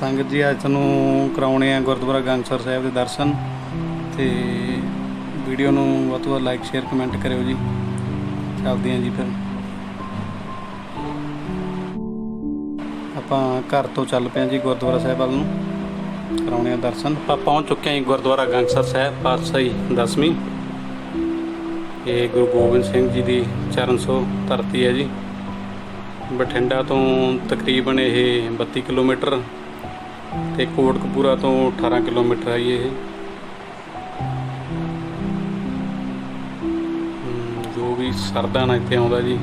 ਸੰਗਤ ਜੀ ਅੱਜ ਤੁਹਾਨੂੰ ਕਰਾਉਣੇ ਆ ਗੁਰਦੁਆਰਾ ਗੰਗਸਰ ਸਾਹਿਬ ਦੇ ਦਰਸ਼ਨ ਤੇ ਵੀਡੀਓ ਨੂੰ ਵੱਧ ਤੋਂ ਵੱਧ ਲਾਈਕ ਸ਼ੇਅਰ ਕਮੈਂਟ ਕਰਿਓ ਜੀ। ਚੱਲਦੇ ਹਾਂ ਜੀ ਫਿਰ। ਆਪਾਂ ਘਰ ਤੋਂ ਚੱਲ ਪਏ ਹਾਂ ਜੀ ਗੁਰਦੁਆਰਾ ਸਾਹਿਬ ਵੱਲ ਨੂੰ। ਕਰਾਉਣੇ ਆ ਦਰਸ਼ਨ। ਆਪਾਂ ਪਹੁੰਚ ਚੁੱਕੇ ਹਾਂ ਜੀ ਗੁਰਦੁਆਰਾ ਗੰਗਸਰ ਸਾਹਿਬ, ਪਾਤਸ਼ਾਹੀ ਦਸਵੀਂ। ਇਹ ਗੁਰੂ ਗੋਬਿੰਦ ਸਿੰਘ ਜੀ ਦੀ ਚਰਨ ਛੋਹ ਧਰਤੀ ਹੈ ਜੀ। ਬਠਿੰਡਾ ਤੋਂ ਤਕਰੀਬਨ ਇਹ 32 ਕਿਲੋਮੀਟਰ ਤੇ ਕੋਟਕਪੂਰਾ ਤੋਂ 18 ਕਿਲੋਮੀਟਰ ਹੈ ਇਹ। ਜੋ ਵੀ ਸਰਦਾ ਨਾਲ ਇੱਥੇ ਆਉਂਦਾ ਜੀ,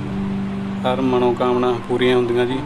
ਹਰ ਮਨੋਕਾਮਨਾ ਪੂਰੀਆਂ ਹੁੰਦੀਆਂ ਜੀ।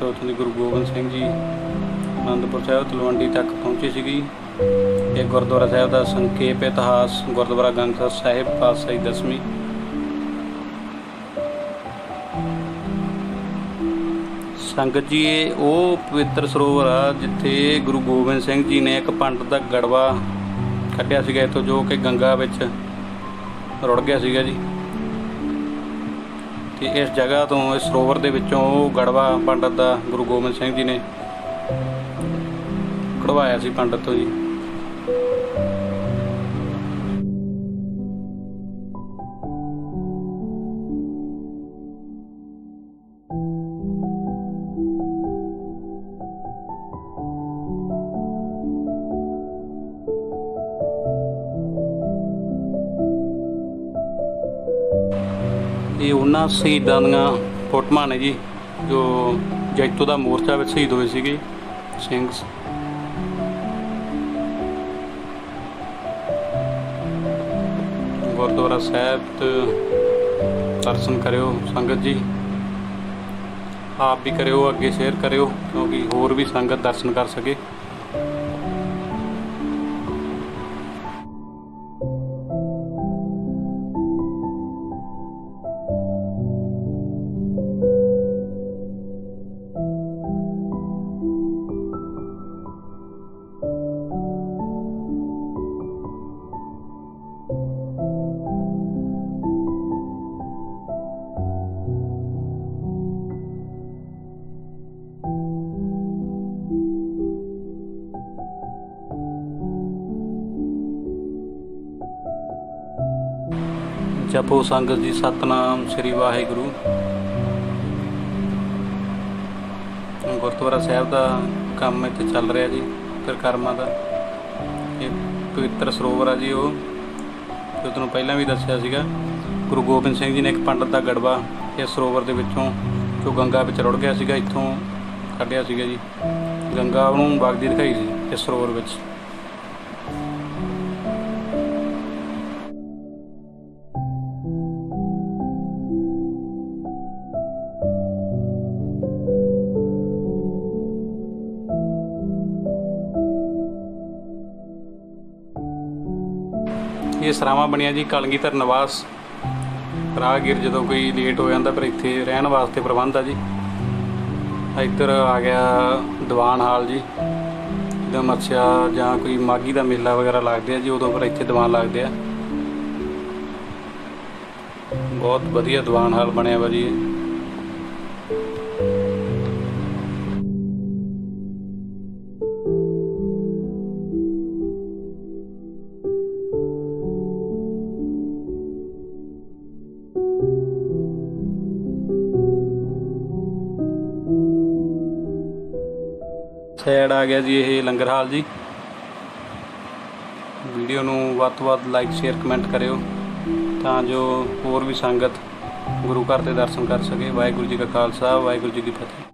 ਮਾਰਗ ਉੱਥੋਂ ਦੀ ਗੁਰੂ ਗੋਬਿੰਦ ਸਿੰਘ ਜੀ ਅਨੰਦਪੁਰ ਸਾਹਿਬ, ਤਲਵੰਡੀ ਤੱਕ ਪਹੁੰਚੇ ਸੀਗੀ ਇਹ ਗੁਰਦੁਆਰਾ ਸਾਹਿਬ ਦਾ ਸੰਖੇਪ ਇਤਿਹਾਸ, ਗੁਰਦੁਆਰਾ ਗੰਗਸਰ ਸਾਹਿਬ ਪਾਤਸ਼ਾਹੀ ਦਸਵੀਂ। ਸੰਗਤ ਜੀ, ਇਹ ਉਹ ਪਵਿੱਤਰ ਸਰੋਵਰ ਆ ਜਿੱਥੇ ਗੁਰੂ ਗੋਬਿੰਦ ਸਿੰਘ ਜੀ ਨੇ ਇੱਕ ਪੰਡਤ ਦਾ ਗੜਵਾ ਕੱਢਿਆ ਸੀਗਾ ਇੱਥੋਂ ਜੋ ਕਿ ਗੰਗਾ ਵਿੱਚ ਰੁੜ ਗਿਆ ਸੀਗਾ ਜੀ। ਕਿ ਇਸ ਜਗ੍ਹਾ ਤੋਂ, ਇਸ ਸਰੋਵਰ ਦੇ ਵਿੱਚੋਂ ਉਹ ਗੜਵਾ ਪੰਡਤ ਦਾ ਗੁਰੂ ਗੋਬਿੰਦ ਸਿੰਘ ਜੀ ਨੇ ਕਢਵਾਇਆ ਸੀ ਪੰਡਤ ਤੋਂ ਜੀ। ਇਹ ਉਹਨਾਂ ਸ਼ਹੀਦਾਂ ਦੀਆਂ ਫੋਟੋਆਂ ਨੇ ਜੀ, ਜੋ ਜੈਤੋ ਦਾ ਮੋਰਚਾ ਵਿੱਚ ਸ਼ਹੀਦ ਹੋਏ ਸੀਗੇ, ਸਿੰਘ ਗੁਰਦੁਆਰਾ ਸਾਹਿਬ ਤੇ ਦਰਸ਼ਨ ਕਰਿਓ, ਸੰਗਤ ਜੀ। ਆਪ ਵੀ ਕਰਿਓ, ਅੱਗੇ ਸ਼ੇਅਰ ਕਰਿਓ, ਕਿਉਂਕਿ ਹੋਰ ਵੀ ਸੰਗਤ ਦਰਸ਼ਨ ਕਰ ਸਕੇ। ਜਪੋ ਸੰਗਤ ਜੀ, ਸਤਨਾਮ ਸ੍ਰੀ ਵਾਹਿਗੁਰੂ। ਗੁਰਦੁਆਰਾ ਸਾਹਿਬ ਦਾ ਕੰਮ ਇੱਥੇ ਚੱਲ ਰਿਹਾ ਜੀ ਕਰਕਰਮਾਂ ਦਾ। ਇਹ ਪਵਿੱਤਰ ਸਰੋਵਰ ਆ ਜੀ ਉਹ। ਜੋ ਤੁਹਾਨੂੰ ਪਹਿਲਾਂ ਵੀ ਦੱਸਿਆ ਸੀਗਾ, ਗੁਰੂ ਗੋਬਿੰਦ ਸਿੰਘ ਜੀ ਨੇ ਇੱਕ ਪੰਡਤ ਦਾ ਗੜਵਾ ਇਸ ਸਰੋਵਰ ਦੇ ਵਿੱਚੋਂ, ਜੋ ਗੰਗਾ ਵਿੱਚ ਰੁੜ ਗਿਆ ਸੀਗਾ, ਇੱਥੋਂ ਕੱਢਿਆ ਸੀਗਾ ਜੀ। ਗੰਗਾ ਉਹਨੂੰ ਵਗਦੀ ਦਿਖਾਈ ਸੀ ਇਸ ਸਰੋਵਰ ਵਿੱਚ। ਇਹ ਸਰਾਵਾਂ ਬਣੀਆਂ ਜੀ ਕਲਗੀਧਰ ਨਿਵਾਸ। ਰਾਹਗੀਰ ਜਦੋਂ ਕੋਈ ਲੇਟ ਹੋ ਜਾਂਦਾ ਪਰ ਇੱਥੇ ਰਹਿਣ ਵਾਸਤੇ ਪ੍ਰਬੰਧ ਆ ਜੀ। ਇੱਧਰ ਆ ਗਿਆ ਦੀਵਾਨ ਹਾਲ ਜੀ। ਜਿੱਦਾਂ ਮੱਛਿਆ ਜਾਂ ਕੋਈ ਮਾਗੀ ਦਾ ਮੇਲਾ ਵਗੈਰਾ ਲੱਗਦੇ ਆ ਜੀ, ਉਦੋਂ ਫਿਰ ਇੱਥੇ ਦੀਵਾਨ ਲੱਗਦੇ ਆ। ਬਹੁਤ ਵਧੀਆ ਦੀਵਾਨ ਹਾਲ ਬਣਿਆ ਵਾ ਜੀ। ਸਾਈਡ ਆ ਗਿਆ ਜੀ ਇਹ ਲੰਗਰ ਹਾਲ ਜੀ। ਵੀਡੀਓ ਨੂੰ ਵੱਧ ਤੋਂ ਵੱਧ ਲਾਈਕ ਸ਼ੇਅਰ ਕਮੈਂਟ ਕਰਿਓ ਤਾਂ ਜੋ ਹੋਰ ਵੀ ਸੰਗਤ ਗੁਰੂ ਘਰ ਦੇ ਦਰਸ਼ਨ ਕਰ ਸਕੇ। ਵਾਹਿਗੁਰੂ ਜੀ ਕਾ ਖਾਲਸਾ, ਵਾਹਿਗੁਰੂ ਜੀ ਕੀ ਫਤਿਹ।